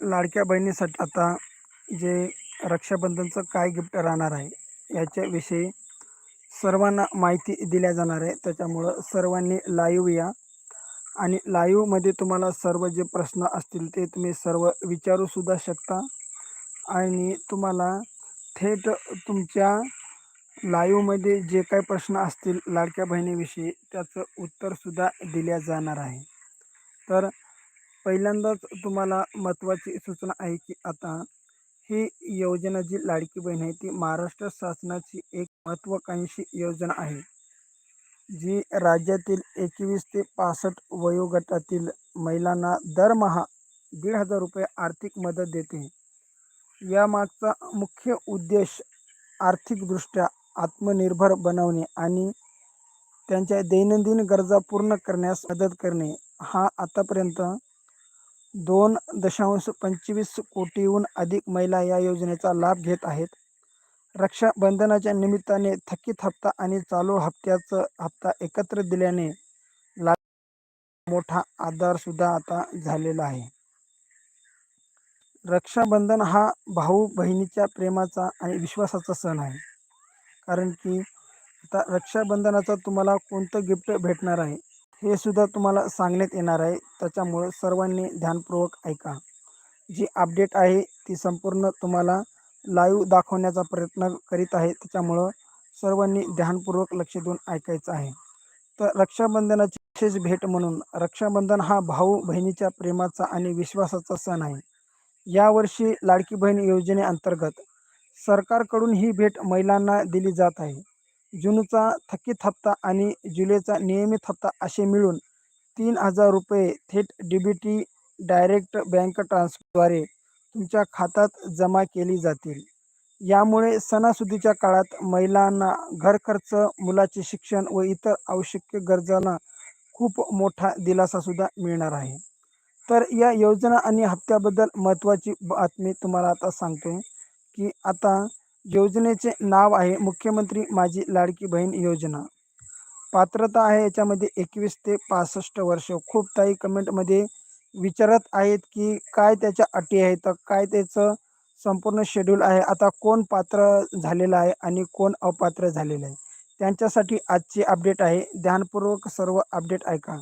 लाडक्या बहिणीसाठी आता जे रक्षाबंधनचं काय गिफ्ट राहणार आहे याच्याविषयी सर्वांना माहिती दिल्या जाणार आहे. त्याच्यामुळं सर्वांनी लाईव्ह या. आणि लाईव्हमध्ये तुम्हाला सर्व जे प्रश्न असतील ते तुम्ही सर्व विचारूसुद्धा शकता. आणि तुम्हाला थेट तुमच्या लाईव्हमध्ये जे काही प्रश्न असतील लाडक्या बहिणीविषयी त्याचं उत्तरसुद्धा दिल्या जाणार आहे. तर पहिल्यांदाच तुम्हाला महत्त्वाची सूचना आहे की आता ही योजना जी लाडकी बहीण आहे ती महाराष्ट्र शासनाची एक महत्त्वाकांक्षी योजना आहे. जी राज्यातील एकवीस ते पासष्ट वयोगटातील महिलांना दरमहा दीड हजार रुपये आर्थिक मदत देते. यामागचा मुख्य उद्देश आर्थिकदृष्ट्या आत्मनिर्भर बनवणे आणि त्यांच्या दैनंदिन गरजा पूर्ण करण्यास मदत करणे. हा आतापर्यंत दोन दशांश पंचवीस कोटीहून अधिक महिला या योजनेचा लाभ घेत आहेत. रक्षाबंधनाच्या निमित्ताने थकीत हप्ता आणि चालू हप्त्याचं हप्ता एकत्र दिल्याने ला मोठा आधारसुद्धा आता झालेला आहे. रक्षाबंधन हा भाऊ बहिणीच्या प्रेमाचा आणि विश्वासाचा सण आहे. कारण की आता रक्षाबंधनाचा तुम्हाला कोणतं गिफ्ट भेटणार आहे? हे सुद्धा तुम्हाला सांगण्यात येणार आहे. त्याच्यामुळं सर्वांनी ध्यानपूर्वक ऐका. जी अपडेट आहे ती संपूर्ण तुम्हाला लाईव्ह दाखवण्याचा प्रयत्न करीत आहे. त्याच्यामुळं सर्वांनी ध्यानपूर्वक लक्ष देऊन ऐकायचं आहे. तर रक्षाबंधनाची विशेष भेट म्हणून रक्षाबंधन हा भाऊ बहिणीच्या प्रेमाचा आणि विश्वासाचा सण आहे. यावर्षी लाडकी बहीण योजनेअंतर्गत सरकारकडून ही भेट महिलांना दिली जात आहे. जूनचा थकीत हप्ता आणि जुलैचा नियमित हप्ता असे मिळून तीन हजार रुपये थेट D B T direct bank ट्रान्सफरद्वारे तुमच्या खात्यात जमा केली जातील. यामुळे सणासुदीच्या काळात महिलांना घरखर्च मुलाचे शिक्षण व इतर आवश्यक गरजांना खूप मोठा दिलासासुद्धा मिळणार आहे. तर या योजना आणि हप्त्याबद्दल महत्त्वाची बातमी तुम्हाला आता सांगतो की आता योजनेचे नाव आहे मुख्यमंत्री माझी लाडकी बहीण योजना. पात्रता आहे याच्यामध्ये एकवीस ते पासष्ट वर्ष. खूप ताई कमेंटमध्ये विचारत आहेत की काय त्याच्या अटी आहेत? तर काय त्याचं संपूर्ण शेड्यूल आहे? आता कोण पात्र झालेलं आहे आणि कोण अपात्र झालेलं आहे? त्यांच्यासाठी आजची अपडेट आहे. ध्यानपूर्वक सर्व अपडेट ऐका.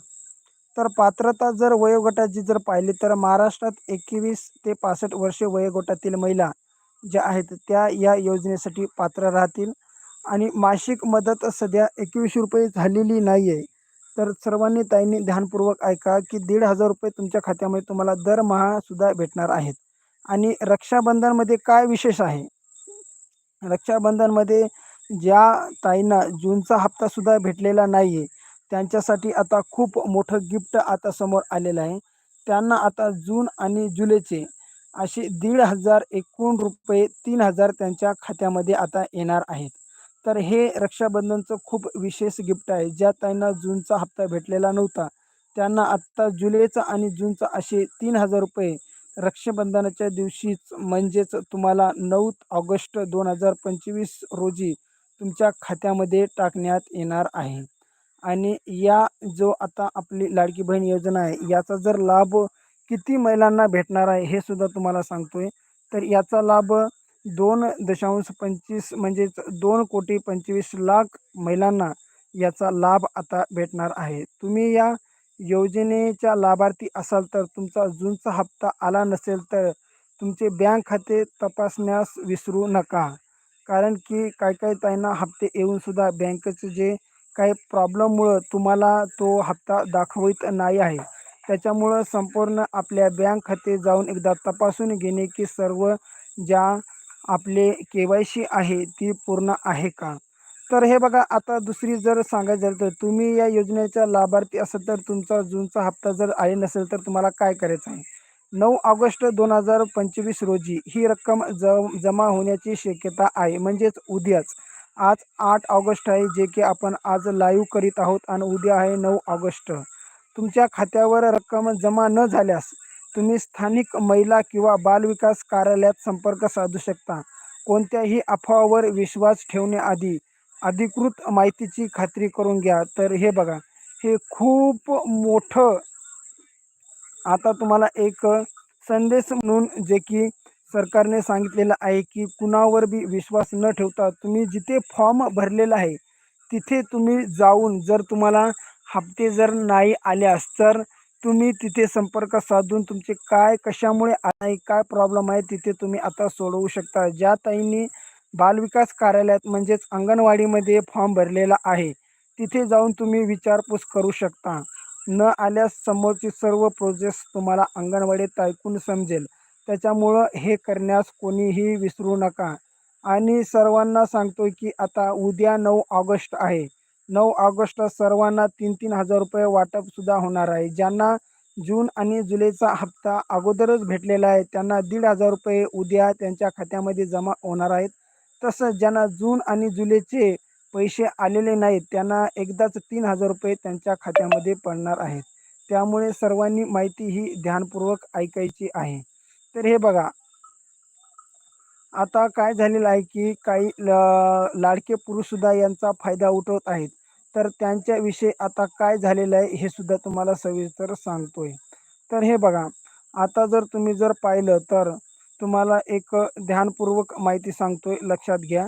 तर पात्रता जर वयोगटाची जर पाहिली तर महाराष्ट्रात एकवीस ते पासष्ट वर्षे वयोगटातील महिला ज्या आहेत त्या या योजनेसाठी पात्र राहतील. आणि मासिक मदत सध्या एकवीसशे रुपये झालेली नाही आहे तर सर्वांनी ताईंनी ध्यानपूर्वक ऐका की दीड हजार रुपये तुमच्या खात्यामध्ये तुम्हाला दरमहासुद्धा भेटणार आहेत. आणि रक्षाबंधनमध्ये काय विशेष आहे? रक्षाबंधनमध्ये ज्या ताईंना जूनचा हप्तासुद्धा भेटलेला नाही आहे त्यांच्यासाठी आता खूप मोठं गिफ्ट आता समोर आलेलं आहे. त्यांना आता जून आणि जुलैचे असे दीड हजार एकूण रुपये तीन हजार त्यांच्या खात्यामध्ये आता येणार आहेत. तर हे रक्षाबंधनचं खूप विशेष गिफ्ट आहे ज्या त्यांना जूनचा हप्ता भेटलेला नव्हता. त्यांना आत्ता जुलैचा आणि जूनचा असे तीन हजार रुपये रक्षाबंधनाच्या दिवशीच म्हणजेच तुम्हाला नऊ ऑगस्ट दोन हजार पंचवीस रोजी तुमच्या खात्यामध्ये टाकण्यात येणार आहे. आणि या जो आता आपली लाडकी बहीण योजना आहे याचा जर लाभ किती महिलांना भेटणार आहे हे सुद्धा तुम्हाला सांगतो आहे तर याचा लाभ दोन दशांश पंचवीस म्हणजेच दोन कोटी पंचवीस लाख महिलांना याचा लाभ आता भेटणार आहे. तुम्ही या योजनेच्या लाभार्थी असाल तर तुमचा जूनचा हप्ता आला नसेल तर तुमचे बँक खाते तपासण्यास विसरू नका. कारण की काय काय ताईंना हप्ते येऊनसुद्धा बँकेचं जे काही प्रॉब्लेममुळं तुम्हाला तो हप्ता दाखवत नाही आहे. त्याच्यामुळं संपूर्ण आपल्या बँक खाते जाऊन एकदा तपासून घेणे की सर्व ज्या आपले के वाय सी आहे ती पूर्ण आहे का? तर हे बघा आता दुसरी जर सांगायचं झालं तर तुम्ही या योजनेच्या लाभार्थी असाल तर तुमचा जूनचा हप्ता जर आले नसेल तर तुम्हाला काय करायचं आहे? नऊ ऑगस्ट दोन हजार पंचवीस रोजी ही रक्कम ज जमा होण्याची शक्यता आहे. म्हणजेच उद्याच. आज आठ ऑगस्ट आहे जे की आपण आज लाईव्ह करीत आहोत आणि उद्या आहे नऊ ऑगस्ट. तुमच्या खात्यावर रक्कम जमा न झाल्यास तुम्ही स्थानिक महिला किंवा बालविकास कार्यालयात संपर्क साधू शकता. कोणत्याही अफवावर विश्वास ठेवण्याआधी अधिकृत माहितीची खात्री करून घ्या. तर हे बघा हे खूप मोठं आता तुम्हाला एक संदेश म्हणून जे की सरकारने सांगितलेलं आहे की कुणावर बी विश्वास न ठेवता तुम्ही जिथे फॉर्म भरलेला आहे तिथे तुम्ही जाऊन जर तुम्हाला हप्ते जर नाही आल्यास तर तुम्ही तिथे संपर्क साधून तुमचे काय कशामुळे नाही काय प्रॉब्लेम आहे तिथे तुम्ही आता सोडवू शकता. ज्या ताईंनी बालविकास कार्यालयात म्हणजेच अंगणवाडीमध्ये फॉर्म भरलेला आहे तिथे जाऊन तुम्ही विचारपूस करू शकता. न आल्यास समोरची सर्व प्रोसेस तुम्हाला अंगणवाडीत ऐकून समजेल. त्याच्यामुळं हे करण्यास कोणीही विसरू नका. आणि सर्वांना सांगतो की आता उद्या नऊ ऑगस्ट आहे. नऊ ऑगस्ट सर्वांना तीन तीन हजार रुपये वाटपसुद्धा होणार आहे. ज्यांना जून आणि जुलैचा हप्ता अगोदरच भेटलेला आहे त्यांना दीड हजार रुपये उद्या त्यांच्या खात्यामध्ये जमा होणार आहेत. तसंच ज्यांना जून आणि जुलैचे पैसे आलेले नाहीत त्यांना एकदाच तीन हजार रुपये त्यांच्या खात्यामध्ये पडणार आहेत. त्यामुळे सर्वांनी माहिती ही ध्यानपूर्वक ऐकायची आहे. तर हे बघा आता काय झालेलं आहे की काही ल लाडके पुरुषसुद्धा यांचा फायदा उठवत आहेत. तर त्यांच्याविषयी आता काय झालेलं आहे हे सुद्धा तुम्हाला सविस्तर सांगतोय. तर हे बघा आता जर तुम्ही जर पाहिलं तर तुम्हाला एक ध्यानपूर्वक माहिती सांगतोय लक्षात घ्या.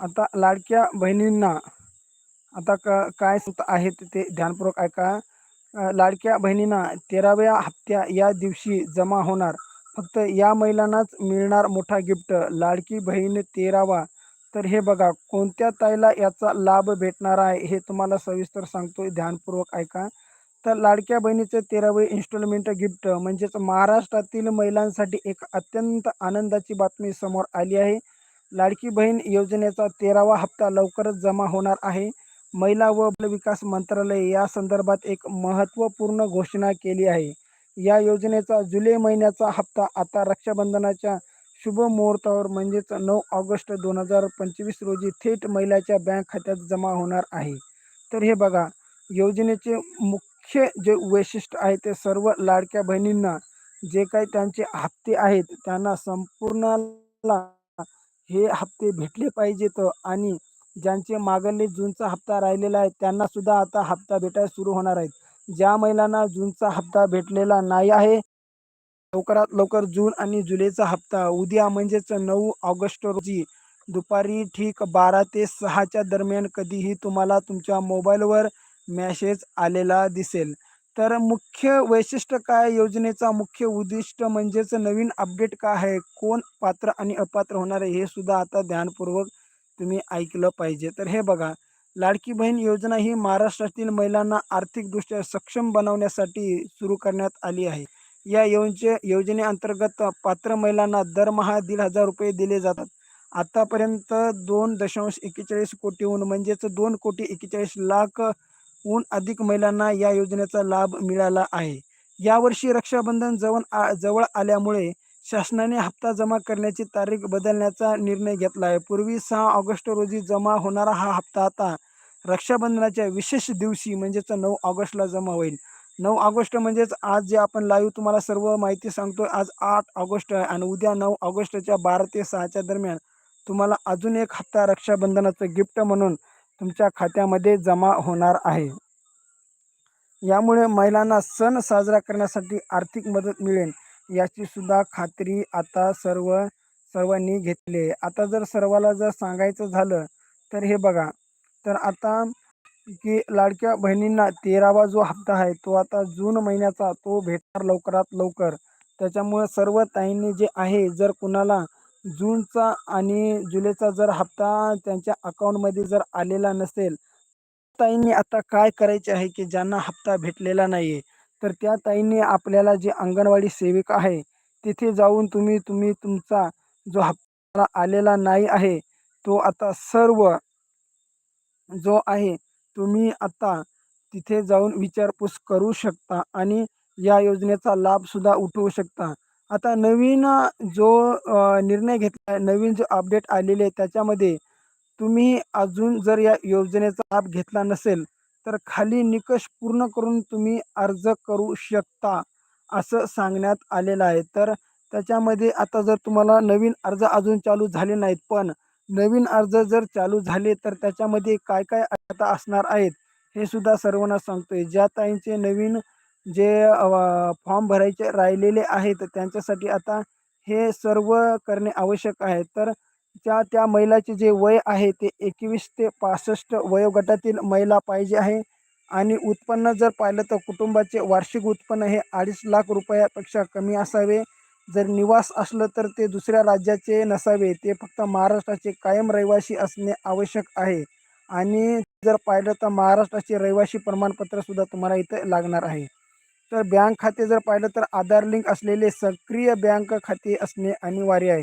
आता लाडक्या बहिणींना आता का काय सुद्धा आहेत ते ध्यानपूर्वक ऐका. लाडक्या बहिणींना तेराव्या हप्त्या या दिवशी जमा होणार. फक्त या महिलांनाच मिळणार मोठा गिफ्ट. लाडकी बहीण तेरावा. तर हे बघा कोणत्या ताईला याचा लाभ भेटणार आहे हे तुम्हाला सविस्तर सांगतो ध्यानपूर्वक ऐका. तर लाडक्या बहिणीचे तेरावे इन्स्टॉलमेंट गिफ्ट म्हणजेच महाराष्ट्रातील महिलांसाठी एक अत्यंत आनंदाची बातमी समोर आली आहे. लाडकी बहीण योजनेचा तेरावा हप्ता लवकरच जमा होणार आहे. महिला व बालविकास मंत्रालय या संदर्भात एक महत्त्वपूर्ण घोषणा केली आहे. या योजनेचा जुलै महिन्याचा हप्ता आता रक्षाबंधनाच्या शुभ मुहूर्तावर म्हणजेच नऊ ऑगस्ट दोन हजार पंचवीस रोजी थेट महिलाच्या बँक खात्यात जमा होणार आहे. तर हे बघा योजनेचे मुख्य जे वैशिष्ट्य आहे ते सर्व लाडक्या बहिणींना जे काही त्यांचे हप्ते आहेत त्यांना संपूर्णाला हे हप्ते भेटले पाहिजेत आणि ज्यांचे मागले जूनचा हप्ता राहिलेला आहे त्यांना सुद्धा आता हप्ता भेटायला सुरू होणार आहेत. ज्या महिलांना जूनचा हप्ता भेटलेला नाही आहे लवकरात लवकर जून आणि जुलैचा हप्ता उद्या म्हणजेच नऊ ऑगस्ट रोजी दुपारी ठीक बारा ते सहाच्या दरम्यान कधीही तुम्हाला तुमच्या मोबाईलवर मॅसेज आलेला दिसेल. तर मुख्य वैशिष्ट्य काय? योजनेचा मुख्य उद्दिष्ट म्हणजेच नवीन अपडेट काय आहे? कोण पात्र आणि अपात्र होणार आहे हे सुद्धा आता ध्यानपूर्वक तुम्ही ऐकलं पाहिजे. तर हे बघा लाडकी बहीण योजना ही महाराष्ट्रातील महिलांना आर्थिकदृष्ट्या सक्षम बनवण्यासाठी सुरू करण्यात आली आहे. या योजने योजनेअंतर्गत पात्र महिलांना दरमहा दीड हजार रुपये दिले जातात. आतापर्यंत दोन दशांश एक्केचाळीस कोटीहून म्हणजेच दोन कोटी एक्केचाळीस लाखहून अधिक महिलांना या योजनेचा लाभ मिळाला आहे. यावर्षी रक्षाबंधन जवळ आ जवळ आल्यामुळे शासनाने हप्ता जमा करण्याची तारीख बदलण्याचा निर्णय घेतला आहे. पूर्वी सहा ऑगस्ट रोजी जमा होणारा हा हप्ता आता रक्षाबंधनाच्या विशेष दिवशी म्हणजेच नऊ ऑगस्टला जमा होईल. नऊ ऑगस्ट म्हणजेच आज जे आपण लाईव्ह तुम्हाला सर्व माहिती सांगतो आज आठ ऑगस्ट आहे आणि उद्या नऊ ऑगस्टच्या बारा ते सहाच्या दरम्यान तुम्हाला अजून एक हप्ता रक्षाबंधनाचं गिफ्ट म्हणून तुमच्या खात्यामध्ये जमा होणार आहे. यामुळे महिलांना सण साजरा करण्यासाठी आर्थिक मदत मिळेल. याची सुद्धा खात्री आता सर्व सर्वांनी घेतली आता जर सर्वाला जर सांगायचं झालं तर हे बघा. तर आता की लाडक्या बहिणींना तेरावा जो हप्ता आहे तो आता जून महिन्याचा तो भेटणार लवकरात लवकर. त्याच्यामुळे सर्व ताईंनी जे आहे जर कुणाला जूनचा आणि जुलैचा जर हप्ता त्यांच्या अकाउंटमध्ये जर आलेला नसेल ताईंनी आता काय करायचे आहे की ज्यांना हप्ता भेटलेला नाही आहे तर त्या ताईंनी आपल्याला जे अंगणवाडी सेविका आहे तिथे जाऊन तुम्ही तुम्ही तुमचा जो हप्ता आलेला नाही आहे तो आता सर्व जो आहे तुम्ही आता तिथे जाऊन विचारपूस करू शकता आणि या योजनेचा लाभसुद्धा उठवू शकता. आता नवीन जो निर्णय घेतला आहे नवीन जो अपडेट आलेले आहे त्याच्यामध्ये तुम्ही अजून जर या योजनेचा लाभ घेतला नसेल तर खाली निकष पूर्ण करून तुम्ही अर्ज करू शकता असं सांगण्यात आलेलं आहे. तर त्याच्यामध्ये आता जर तुम्हाला नवीन अर्ज अजून चालू झाले नाहीत पण नवीन अर्ज जर चालू झाले तर त्याच्यामध्ये काय काय आता असणार आहेत हे सुद्धा सर्वांना सांगतोय. ज्या ताईंचे नवीन जे फॉर्म भरायचे राहिलेले आहेत त्यांच्यासाठी आता हे सर्व करणे आवश्यक आहे. तर त्या त्या महिलाचे जे वय आहे ते एकवीस ते पासष्ट वयोगटातील महिला पाहिजे आहे. आणि उत्पन्न जर पाहिलं तर कुटुंबाचे वार्षिक उत्पन्न हे अडीच लाख रुपयापेक्षा कमी असावे. जर निवास असलं तर ते दुसऱ्या राज्याचे नसावे. ते फक्त महाराष्ट्राचे कायम रहिवासी असणे आवश्यक आहे. आणि जर पाहिलं तर महाराष्ट्राचे रहिवासी प्रमाणपत्रसुद्धा तुम्हाला इथं लागणार आहे. तर बँक खाते जर पाहिलं तर आधार लिंक असलेले सक्रिय बँक खाते असणे अनिवार्य आहे.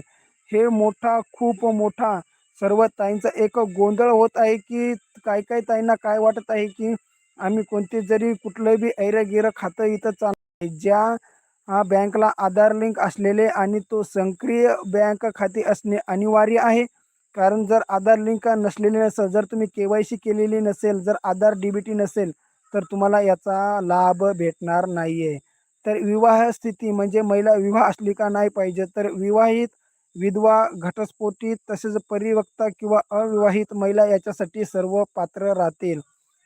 हे मोठा खूप मोठा सर्व ताईंचा एक गोंधळ होत आहे की काय काय ताईंना काय वाटत आहे की आम्ही कोणते जरी कुठलं बी ऐरगिरं खातं इथं चालणार ज्या हा बँकला आधार लिंक असलेले आणि तो सक्रिय बँक खाते असणे अनिवार्य आहे. कारण जर आधार लिंक नसलेले नसेल जर तुम्ही के वाय सी केलेली नसेल जर आधार डी बी टी नसेल तर तुम्हाला याचा लाभ भेटणार नाही आहे तर विवाह स्थिती म्हणजे महिला विवाह असली का नाही पाहिजे तर विवाहित विधवा घटस्फोटी तसेच परिवक्ता किंवा अविवाहित महिला याच्यासाठी सर्व पात्र राहतील.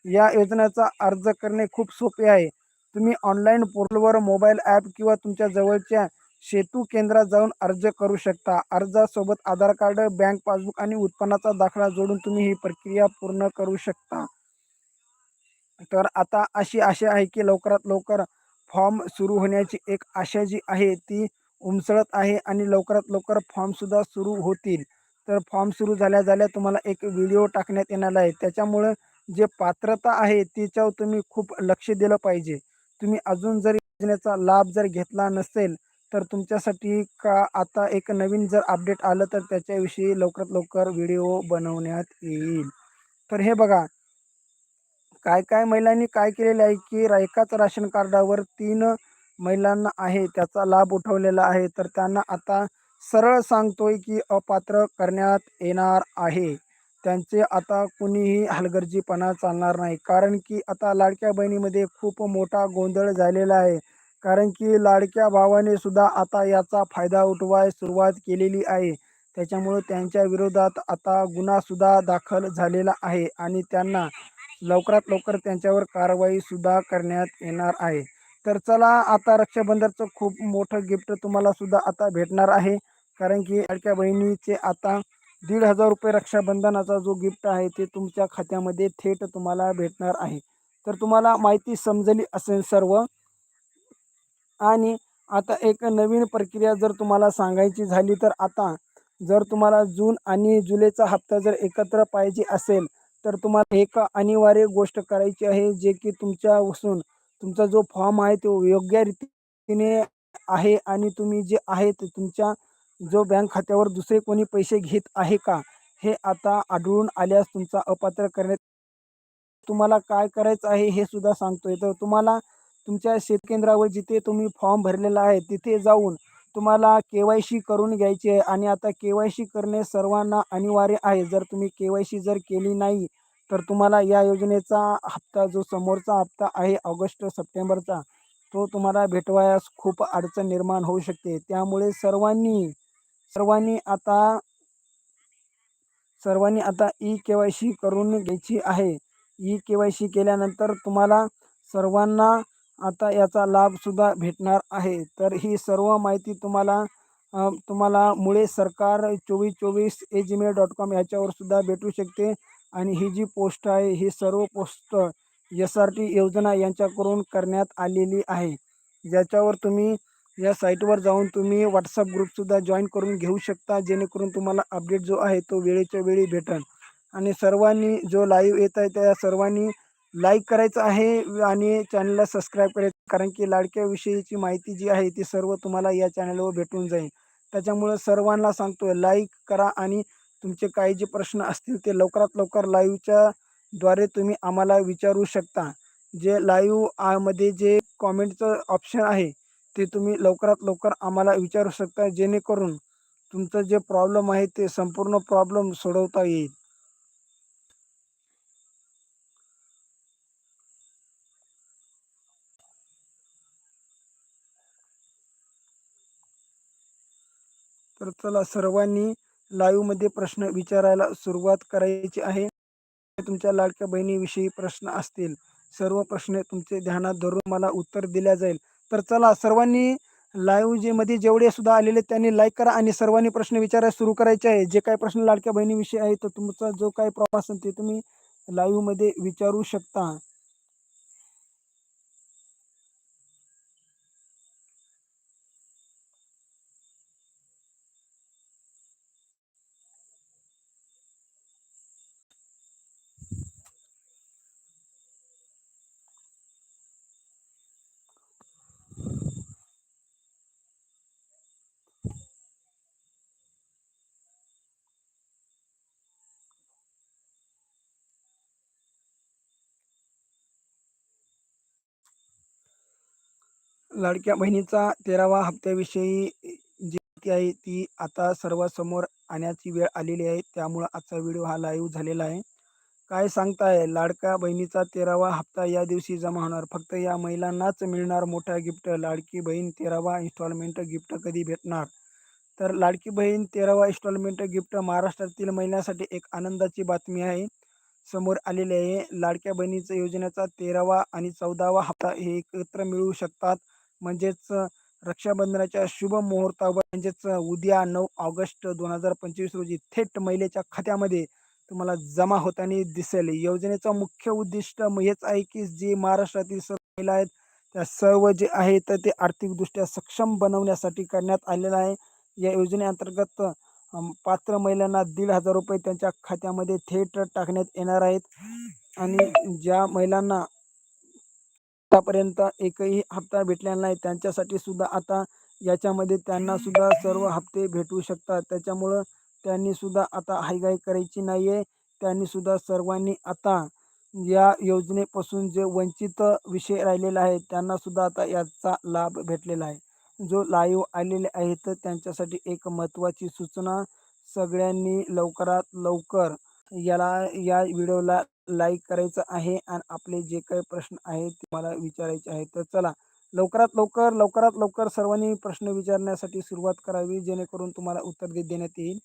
या योजनेचा अर्ज करणे खूप सोपे आहे. तुम्ही ऑनलाईन पोर्टलवर मोबाईल ॲप किंवा तुमच्या जवळच्या सेतू केंद्रात जाऊन अर्ज करू शकता. अर्जासोबत आधार कार्ड बँक पासबुक आणि उत्पन्नाचा दाखला जोडून तुम्ही ही प्रक्रिया पूर्ण करू शकता. तर आता अशी आशा आहे की लवकरात लवकर फॉर्म सुरू होण्याची एक आशा जी आहे ती उमसळत आहे आणि लवकरात लवकर फॉर्मसुद्धा सुरू होतील. तर फॉर्म सुरू झाल्या झाल्या तुम्हाला एक व्हिडिओ टाकण्यात येणार आहे. त्याच्यामुळं जे पात्रता आहे तिच्यावर तुम्ही खूप लक्ष दिलं पाहिजे. तुम्ही अजून जर योजनेचा लाभ जर घेतला नसेल तर तुमच्यासाठी का आता एक नवीन जर अपडेट आलं तर त्याच्याविषयी लवकरात लवकर व्हिडिओ बनवण्यात येईल. तर हे बघा काय काय महिलांनी काय केलेलं आहे की एकाच राशन कार्डावर तीन महिलांना आहे त्याचा लाभ उठवलेला आहे. तर त्यांना आता सरळ सांगतोय की अपात्र करण्यात येणार आहे. त्यांचे आता कुणीही हलगर्जीपणा चालणार नाही. कारण की आता लाडक्या बहिणीमध्ये खूप मोठा गोंधळ झालेला आहे. कारण की लाडक्या भावाने सुद्धा आता याचा फायदा उठवाय सुरुवात केलेली आहे. त्याच्यामुळं त्यांच्या विरोधात आता गुन्हासुद्धा दाखल झालेला आहे आणि त्यांना लवकरात लवकर त्यांच्यावर कारवाईसुद्धा करण्यात येणार आहे. तर चला आता रक्षाबंधनचं खूप मोठं गिफ्ट तुम्हाला सुद्धा आता भेटणार आहे. कारण की लाडक्या बहिणीचे आता दीड हजार रुपये रक्षाबंधनाचा जो गिफ्ट आहे ते तुमच्या खात्यामध्ये थेट तुम्हाला भेटणार आहे. तर तुम्हाला माहिती समजली असेल सर्व. आणि आता एक नवीन प्रक्रिया जर तुम्हाला सांगायची झाली तर आता जर तुम्हाला जून आणि जुलैचा हप्ता जर एकत्र पाहिजे असेल तर तुम्हाला एक अनिवार्य गोष्ट करायची आहे जे की तुमच्यापासून तुमचा जो फॉर्म आहे तो योग्य रीतीने आहे आणि तुम्ही जे आहे ते तुमच्या जो बँक खात्यावर दुसरे कोणी पैसे घेत आहे का? हे आता आढळून आल्यास तुमचा अपात्र करण्यात तुम्हाला काय करायचं आहे हे सुद्धा सांगतोय. तर तुम्हाला तुमच्या शेतकेंद्रावर जिथे तुम्ही फॉर्म भरलेला आहे तिथे जाऊन तुम्हाला के वाय सी करून घ्यायची आहे. आणि आता के वाय सी करणे सर्वांना अनिवार्य आहे. जर तुम्ही के वाय सी जर केली नाही तर तुम्हाला या योजनेचा हप्ता जो समोरचा हप्ता आहे ऑगस्ट सप्टेंबरचा तो तुम्हाला भेटवायास खूप अडचण निर्माण होऊ शकते. त्यामुळे सर्वांनी सर्वांनी आता सर्वांनी आता ई के वाय सी करून घ्यायची आहे. ई के वाय सी केल्यानंतर तुम्हाला सर्वांना आता याचा लाभसुद्धा भेटणार आहे. तर ही सर्व माहिती तुम्हाला तुम्हाला मुळे सरकार चोवीस चोवीस ए जीमेल डॉट कॉम याच्यावर सुद्धा भेटू शकते. आणि ही जी पोस्ट आहे ही सर्व पोस्ट एस आर टी योजना यांच्याकडून करण्यात आलेली आहे. ज्याच्यावर तुम्ही या साईटवर जाऊन तुम्ही व्हॉट्सअप ग्रुपसुद्धा जॉईन करून घेऊ शकता. जेणेकरून तुम्हाला अपडेट जो आहे तो वेळेच्या वेळी भेटेल. आणि सर्वांनी जो लाईव्ह येत आहे त्या सर्वांनी लाईक करायचं आहे आणि चॅनलला सबस्क्राईब करायचं. कारण की लाडक्याविषयीची माहिती जी आहे ती सर्व तुम्हाला या चॅनलवर भेटून जाईल. त्याच्यामुळं सर्वांना सांगतो लाईक करा आणि तुमचे काही जे प्रश्न असतील ते लवकरात लवकर लाईव्हच्या द्वारे तुम्ही आम्हाला विचारू शकता. जे लाईव्हमध्ये जे कॉमेंटचं ऑप्शन आहे ते तुम्ही लवकरात लवकर आम्हाला विचारू शकता. जेणेकरून तुमचं जे प्रॉब्लेम आहे ते संपूर्ण प्रॉब्लेम सोडवता येईल. तर चला सर्वांनी लाईव्हमध्ये प्रश्न विचारायला सुरुवात करायची आहे. तुमच्या लाडक्या बहिणीविषयी प्रश्न असतील. सर्व प्रश्न तुमचे ध्यानात धरून मला उत्तर दिल्या जाईल. तर चला सर्वांनी लाईव्ह जे मध्ये जेवढे सुद्धा आलेले त्यांनी लाईक करा आणि सर्वांनी प्रश्न विचारायला सुरू करायचे आहे. जे काही प्रश्न लाडक्या बहिणीविषयी आहे तर तुमचा जो काही प्रवास असेल ते तुम्ही लाईव्हमध्ये विचारू शकता. लाडक्या बहिणीचा तेरावा हप्त्याविषयी जी माहिती आहे ती आता सर्वांसमोर आणण्याची वेळ आलेली आहे. त्यामुळं आजचा व्हिडिओ हा लाईव्ह झालेला आहे. काय सांगताय? लाडक्या बहिणीचा तेरावा हप्ता या दिवशी जमा होणार. फक्त या महिलांनाच मिळणार मोठा गिफ्ट. लाडकी बहीण तेरावा इन्स्टॉलमेंट गिफ्ट कधी भेटणार? तर लाडकी बहीण तेरावा इन्स्टॉलमेंट गिफ्ट महाराष्ट्रातील महिलांसाठी एक आनंदाची बातमी आहे. समोर आलेली आहे. लाडक्या बहिणीचं योजनेचा तेरावा आणि चौदावा हप्ता हे एकत्र मिळू शकतात. म्हणजेच रक्षाबंधनाच्या शुभ मुहूर्तावर म्हणजेच उद्या नऊ ऑगस्ट दोन हजार पंचवीस रोजी थेट महिलेच्या खात्यामध्ये तुम्हाला जमा होताना दिसेल. योजनेचा मुख्य उद्दिष्ट हेच आहे की जी महाराष्ट्रातील सर्व महिला आहेत त्या सर्व जे आहेत ते आर्थिकदृष्ट्या सक्षम बनवण्यासाठी करण्यात आलेलं आहे. या योजनेअंतर्गत पात्र महिलांना दीड हजार रुपये त्यांच्या खात्यामध्ये थेट टाकण्यात येणार आहेत. आणि ज्या महिलांना आतापर्यंत एकही हप्ता भेटलेला नाही. त्यांच्यासाठी सुद्धा आता याच्यामध्ये त्यांना सुद्धा सर्व हप्ते भेटू शकतात. त्याच्यामुळं त्यांनी सुद्धा आता हायगाई करायची नाही आहे त्यांनी सुद्धा सर्वांनी आता या योजनेपासून जे वंचित विषय राहिलेला आहे त्यांना सुद्धा आता याचा लाभ भेटलेला आहे. जो लाईव्ह आलेले आहेत त्यांच्यासाठी एक महत्त्वाची सूचना सगळ्यांनी लवकरात लवकर याला या व्हिडिओला लाईक करायचं आहे आणि आपले जे काही प्रश्न आहेत ते मला विचारायचे आहेत. तर चला लवकरात लवकर लवकरात लवकर सर्वांनी प्रश्न विचारण्यासाठी सुरुवात करावी जेणेकरून तुम्हाला उत्तर दे देण्यात येईल.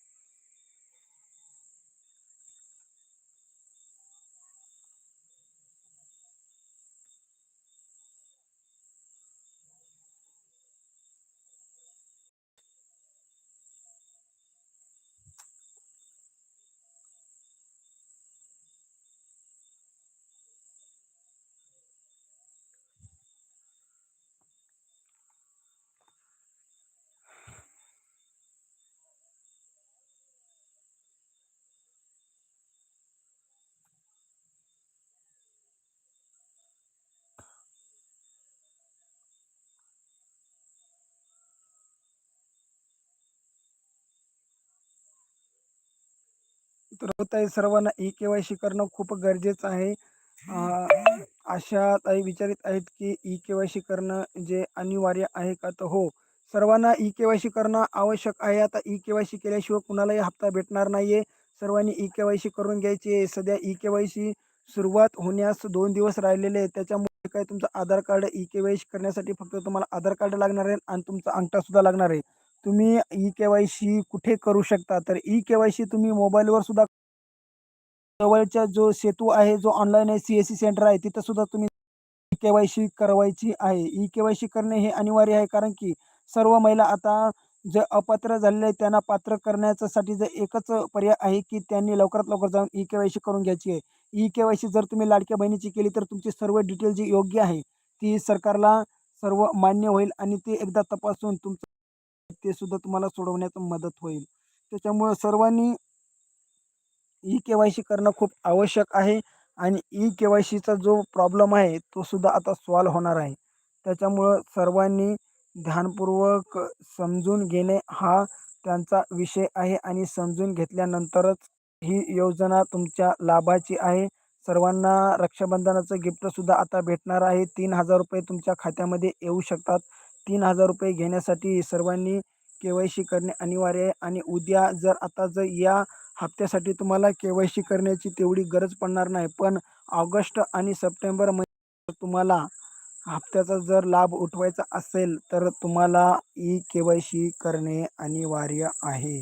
तर आहे सर्वांना ई के वाय सी करणं खूप गरजेचं आहे. अशा ताई विचारित आहेत की ई के वाय सी करणं जे अनिवार्य आहे का? तर हो सर्वांना ई के वाय सी करणं आवश्यक आहे. आता ई के वाय सी केल्याशिवाय कुणालाही हप्ता भेटणार नाही आहे सर्वांनी ई के वाय सी करून घ्यायची आहे. सध्या ई के वाय सी सुरुवात होण्यास दोन दिवस राहिलेले आहेत. त्याच्यामुळे काय तुमचं Aadhaar card E K Y C करण्यासाठी फक्त तुम्हाला आधार कार्ड लागणार आहे आणि तुमचा अंगठासुद्धा लागणार आहे. तुम्ही ई के वाय सी कुठे करू शकता? तर ई के वाय सी तुम्ही मोबाईलवर सुद्धा जवळच्या जो सेतू आहे जो ऑनलाईन आहे सी एस सी सेंटर आहे तिथं सुद्धा तुम्ही ई के वाय सी करवायची आहे. ई के वाय सी करणे हे अनिवार्य आहे कारण की सर्व महिला आता जे अपात्र झालेले आहेत त्यांना पात्र करण्याच्यासाठी जर एकच पर्याय आहे की त्यांनी लवकरात लवकर जाऊन ई के वाय सी करून घ्यायची आहे. ई के वाय सी जर तुम्ही लाडक्या बहिणीची केली तर तुमची सर्व डिटेल जी योग्य आहे ती सरकारला सर्व मान्य होईल आणि ते एकदा तपासून तुमचं ते सुद्धा तुम्हाला सोडवण्यात मदत होईल. त्याच्यामुळं सर्वांनी ई के वाय सी करणं खूप आवश्यक आहे आणि ई के वाय सीचा जो प्रॉब्लेम आहे तो सुद्धा आता सॉल्व होणार आहे. त्याच्यामुळं सर्वांनी ध्यानपूर्वक समजून घेणे हा त्यांचा विषय आहे आणि समजून घेतल्यानंतरच ही योजना तुमच्या लाभाची आहे. सर्वांना रक्षाबंधनाचं गिफ्टसुद्धा आता भेटणार आहे. तीन हजार रुपये तुमच्या खात्यामध्ये येऊ शकतात. तीन हजार रुपये घेण्यासाठी सर्वांनी के वाय सी करणे अनिवार्य आहे. आणि उद्या जर आता जर या हप्त्यासाठी तुम्हाला के वाय सी करण्याची तेवढी गरज पडणार नाही पण ऑगस्ट आणि सप्टेंबर महिन्यात तुम्हाला हप्त्याचा जर लाभ उठवायचा असेल तर तुम्हाला ई के वाय सी करणे अनिवार्य आहे.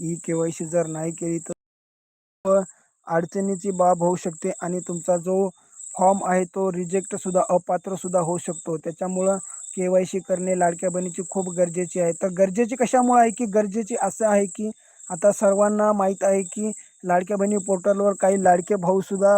ई के वाय सी जर नाही केली तर अडचणीची बाब होऊ शकते आणि तुमचा जो फॉर्म आहे तो रिजेक्टसुद्धा अपात्रसुद्धा होऊ शकतो. त्याच्यामुळं के वाय सी करणे लाडक्या बहिणीची खूप गरजेची आहे. तर गरजेची कशामुळे आहे की गरजेची असं आहे की आता सर्वांना माहीत आहे की लाडक्या बहिणी पोर्टलवर काही लाडके भाऊसुद्धा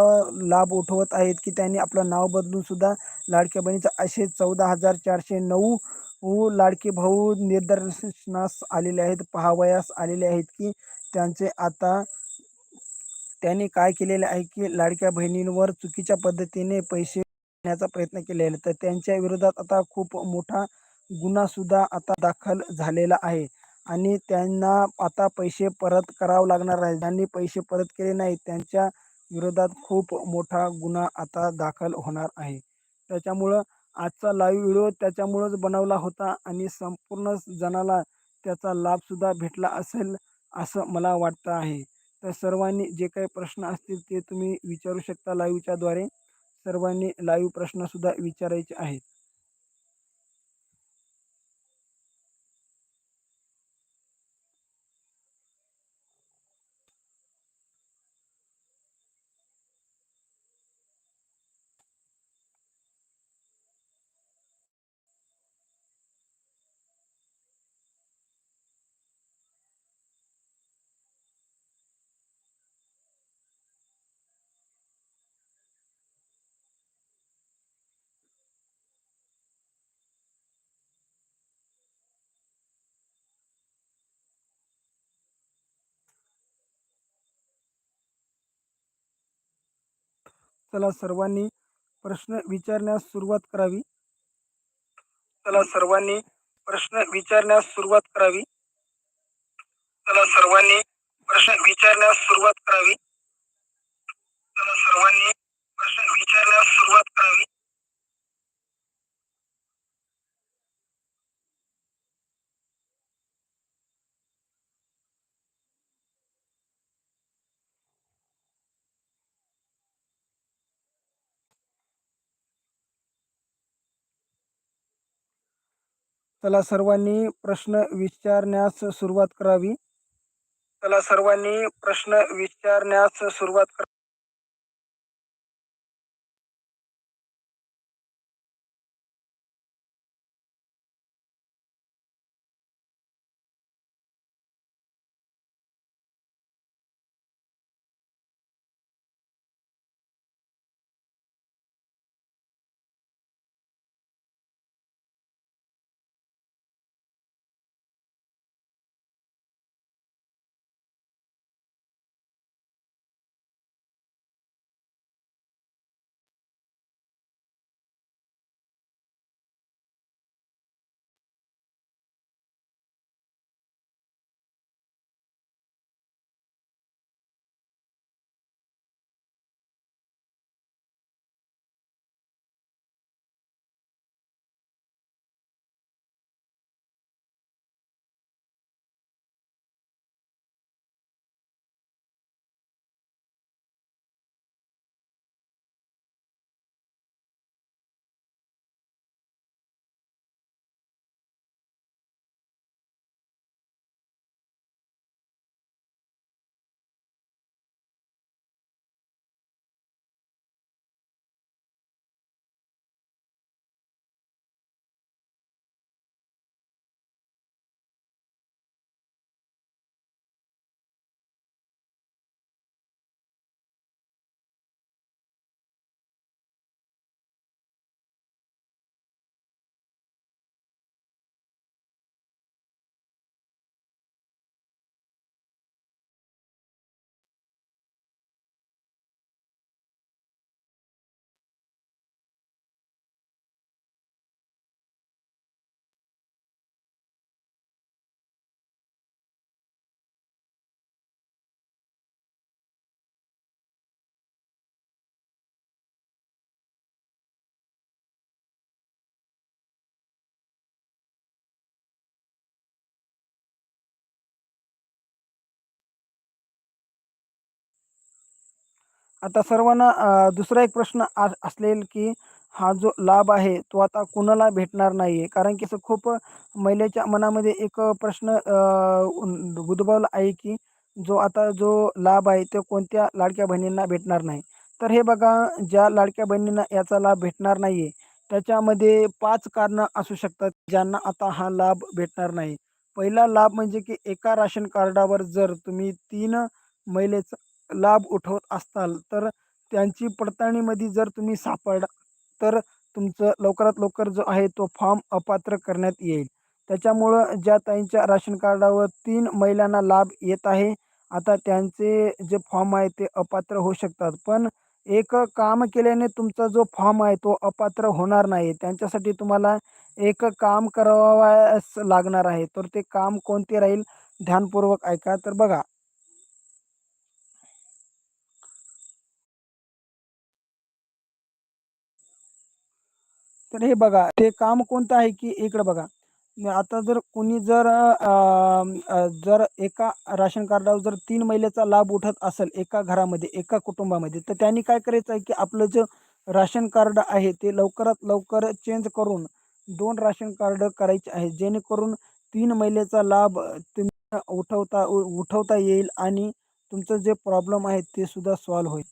लाभ उठवत आहेत की त्यांनी आपलं नाव बदलूनसुद्धा लाडक्या बहिणीचं असे चौदा हजार चारशे नऊ लाडके भाऊ निदर्शनास आलेले आहेत पहावयास आलेले आहेत की त्यांचे आता त्यांनी काय केलेले आहे की लाडक्या बहिणींवर चुकीच्या पद्धतीने पैसे करण्याचा प्रयत्न केलेला आहे. तर त्यांच्या विरोधात आता खूप मोठा गुन्हासुद्धा आता दाखल झालेला आहे. आणि त्यांना आता पैसे परत करावं लागणार आहे. ज्यांनी पैसे परत केले नाही त्यांच्या विरोधात खूप मोठा गुन्हा आता दाखल होणार आहे. त्याच्यामुळं आजचा लाईव्ह व्हिडिओ त्याच्यामुळंच बनवला होता आणि संपूर्ण जणाला त्याचा लाभसुद्धा भेटला असेल असं मला वाटतं आहे. तर सर्वांनी जे काही प्रश्न असतील ते तुम्ही विचारू शकता लाईव्हच्याद्वारे सर्वांनी लाईव्ह प्रश्नसुद्धा विचारायचे आहेत. चला सर्वांनी प्रश्न विचारण्यास सुरुवात करावी. चला सर्वांनी प्रश्न विचारण्यास सुरुवात करावी. चला सर्वांनी प्रश्न विचारण्यास सुरुवात करावी. चला सर्वांनी प्रश्न विचारण्यास सुरुवात करावी. चला सर्वांनी प्रश्न विचारण्यास सुरुवात करावी. चला सर्वांनी प्रश्न विचारण्यास सुरुवात करा आता सर्वांना दुसरा एक प्रश्न आ- असेल की हा जो लाभ आहे तो आता कुणाला भेटणार नाही आहे कारण की असं खूप महिलेच्या मनामध्ये एक प्रश्न उद्भवला आहे की जो आता जो लाभ आहे तो कोणत्या लाडक्या बहिणींना भेटणार नाही? तर हे बघा ज्या लाडक्या बहिणींना याचा लाभ भेटणार नाही आहे त्याच्यामध्ये पाच कारणं असू शकतात ज्यांना आता हा लाभ भेटणार नाही. पहिला लाभ म्हणजे की एका राशन कार्डावर जर तुम्ही तीन महिलेचं लाभ उठवत असताल तर त्यांची पडताळणीमध्ये जर तुम्ही सापड तर तुमचं लवकरात लवकर जो आहे तो फॉर्म अपात्र करण्यात येईल. त्याच्यामुळं ज्या ताईंच्या राशन कार्डावर तीन महिलांना लाभ येत आहे आता त्यांचे जे फॉर्म आहे ते अपात्र होऊ शकतात. पण एक काम केल्याने तुमचा जो फॉर्म आहे तो अपात्र होणार नाही. त्यांच्यासाठी तुम्हाला एक काम करावयास लागणार आहे. तर ते काम कोणते राहील? ध्यानपूर्वक ऐका. तर बघा तर हे बघा ते काम कोणतं आहे की इकडे बघा. आता जर कोणी जर जर एका राशन कार्डावर जर तीन महिलेचा लाभ उठत असेल एका घरामध्ये एका कुटुंबामध्ये तर त्यांनी काय करायचं आहे की आपलं जे राशन कार्ड आहे ते लवकरात लवकर चेंज करून दोन राशन कार्ड करायचे आहे. जेणेकरून तीन महिलेचा लाभ तुम्ही उठवता उठवता येईल आणि तुमचं जे प्रॉब्लेम आहे ते सुद्धा सॉल्व्ह होईल.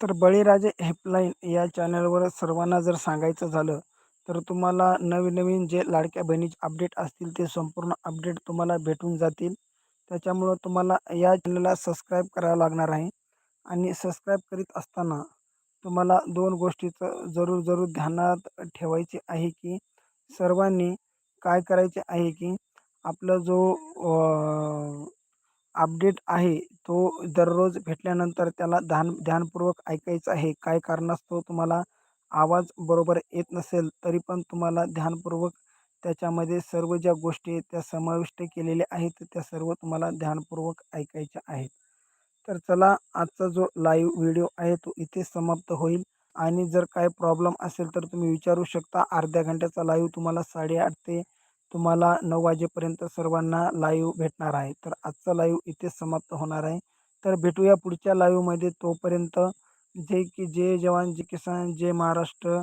तर बळीराजे हेल्पलाईन या चॅनलवर सर्वांना जर सांगायचं झालं तर तुम्हाला नवीन नवीन जे लाडक्या बहिणीचे अपडेट असतील ते संपूर्ण अपडेट तुम्हाला भेटून जातील. त्याच्यामुळं तुम्हाला या चॅनलला सबस्क्राईब करावं लागणार आहे. आणि सबस्क्राईब करीत असताना तुम्हाला दोन गोष्टीचं जरूर जरूर ध्यानात ठेवायचे आहे की सर्वांनी काय करायचे आहे की आपला जो अपडेट आहे तो दररोज भेटल्यानंतर त्याला ध्यान ध्यानपूर्वक ऐकायचं आहे. काय कारणास्तव तुम्हाला आवाज बरोबर येत नसेल तरी पण तुम्हाला ध्यानपूर्वक त्याच्यामध्ये सर्व ज्या गोष्टी आहेत त्या समाविष्ट केलेल्या आहेत त्या सर्व तुम्हाला ध्यानपूर्वक ऐकायच्या आहेत. तर चला आजचा जो लाईव्ह व्हिडिओ आहे तो इथे समाप्त होईल. आणि जर काय प्रॉब्लेम असेल तर तुम्ही विचारू शकता. अर्ध्या घंट्याचा लाईव्ह तुम्हाला साडेआठ ते तुम्हाला नऊ वाजेपर्यंत सर्वांना लाईव्ह भेटणार आहे. तर आजचा लाईव्ह इथेच समाप्त होणार आहे. तर भेटूया पुढच्या लाईव्हमध्ये तोपर्यंत जे की जय जवान जय किसान जय महाराष्ट्र.